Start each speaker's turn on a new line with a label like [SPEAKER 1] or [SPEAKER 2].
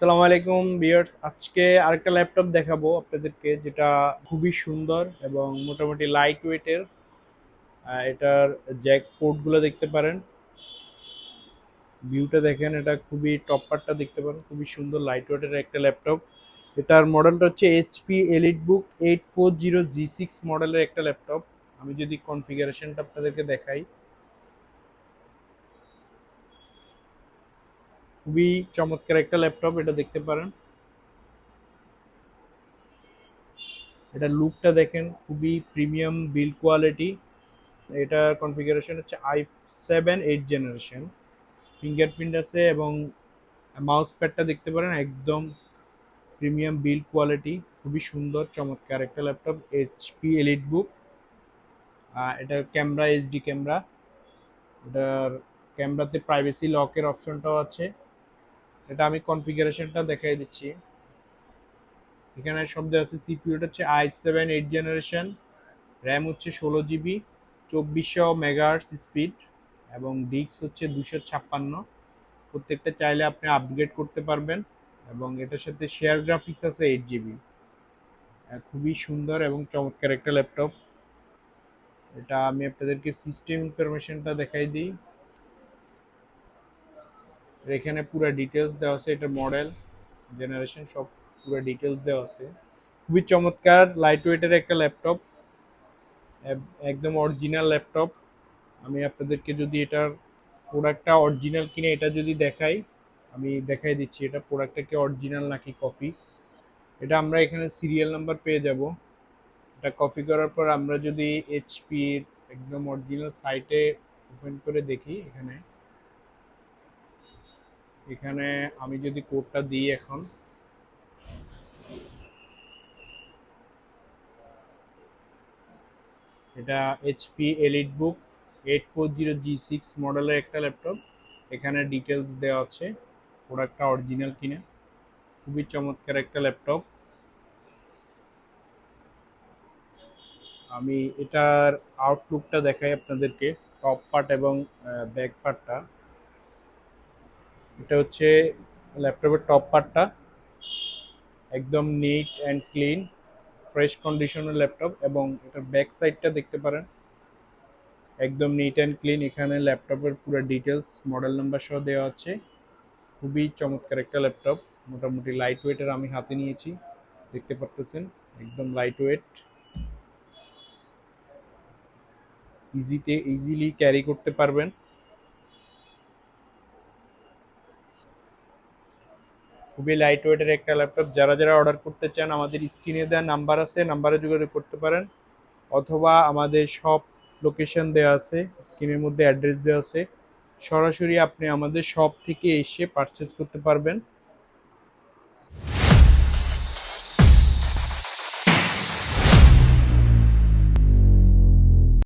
[SPEAKER 1] আসসালামু আলাইকুম বিয়ার্স আজকে আরেকটা ল্যাপটপ দেখাবো আপনাদেরকে, যেটা খুবই সুন্দর এবং মোটামুটি লাইট ওয়েটের এটার জ্যাক পোর্টগুলো দেখতে পারেন। ভিউটা দেখেন, এটা খুবই টপ পার্টটা দেখতে পারেন, খুবই সুন্দর লাইট ওয়েটের একটা ল্যাপটপ এটার মডেলটা হচ্ছে HP elite book eight four zero G six মডেলের একটা ল্যাপটপ আমি যদি কনফিগারেশনটা আপনাদেরকে দেখাই খুবই চমৎকার একটা ল্যাপটপ এটা দেখতে পারেন। এটা লুকটা দেখেন, খুবই প্রিমিয়াম বিল্ড কোয়ালিটি এটা কনফিগারেশন হচ্ছে I seven eight generation fingerprint আছে এবং মাউস প্যাডটা দেখতে পারেন, একদম প্রিমিয়াম বিল্ড কোয়ালিটি খুবই সুন্দর, চমৎকার একটা ল্যাপটপ এইচপি এলিট বুক এটার ক্যামেরা এইচডি ক্যামেরা এটার ক্যামেরাতে প্রাইভেসি লকের অপশনটাও আছে। এটা আমি কনফিগারেশনটা দেখাই দিচ্ছি। এখানে দেওয়া আছে সিপিউটা হচ্ছে I seven eight generation RAM হচ্ছে ষোলো জিবি চব্বিশশো মেগাহার্স স্পিড এবং ডিক্স হচ্ছে দুশো ছাপ্পান্ন। প্রত্যেকটা চাইলে আপনি আপগ্রেড করতে পারবেন এবং এটার সাথে শেয়ার গ্রাফিক্স আছে এইট জিবি খুবই সুন্দর এবং চমৎকার একটা ল্যাপটপ এটা আমি আপনাদেরকে সিস্টেম ইনফরমেশনটা দেখাই দিই। এখানে পুরো ডিটেলস দেওয়া আছে, এটা মডেল জেনারেশন সব পুরো ডিটেলস দেওয়া আছে। খুবই চমৎকার লাইট ওয়েটের একটা ল্যাপটপ একদম অরিজিনাল ল্যাপটপ আমি আপনাদেরকে যদি এটার প্রোডাক্টটা অরিজিনাল কিনে এটা যদি দেখাই, আমি দেখাই দিচ্ছি, এটা প্রোডাক্টটা কি অরিজিনাল নাকি কপি এটা আমরা এখানে সিরিয়াল নাম্বার পেয়ে যাব। এটা কপি করার পর আমরা যদি এইচপির একদম অরিজিনাল সাইটে ওপেন করে দেখি এখানে। এখানে আমি যদি কোডটা দিই এখন, এটা HP elite book eight four zero G six মডেলের একটা ল্যাপটপ এখানে ডিটেলস দেওয়া আছে প্রোডাক্টটা অরিজিনাল কিনে। খুবই চমৎকার একটা ল্যাপটপ আমি এটার আউটলুকটা দেখাই আপনাদেরকে টপ পার্ট এবং ব্যাক পার্টটা এটা হচ্ছে ল্যাপটপের টপ পার্টটা একদম নিট অ্যান্ড ক্লিন ফ্রেশ কন্ডিশনের ল্যাপটপ এবং এটার ব্যাক সাইডটা দেখতে পারেন। একদম নিট অ্যান্ড ক্লিন এখানে ল্যাপটপের পুরো ডিটেলস মডেল নাম্বার সহ দেওয়া আছে। খুবই চমৎকার একটা ল্যাপটপ, মোটামুটি লাইট ওয়েটের আমি হাতে নিয়েছি, দেখতে পারতেছেন, একদম লাইট ওয়েট ইজিতে ইজিলি ক্যারি করতে পারবেন। খুবই লাইট ওয়েটের একটা ল্যাপটপ যারা যারা অর্ডার করতে চান, আমাদের স্ক্রিনে দেওয়া নাম্বার আছে নাম্বারে যোগাযোগ করতে পারেন। অথবা আমাদের সব লোকেশন দেওয়া আছে স্ক্রিনের মধ্যে অ্যাড্রেস দেওয়া আছে। সরাসরি আপনি আমাদের শপ থেকে এসে পারচেস করতে পারবেন।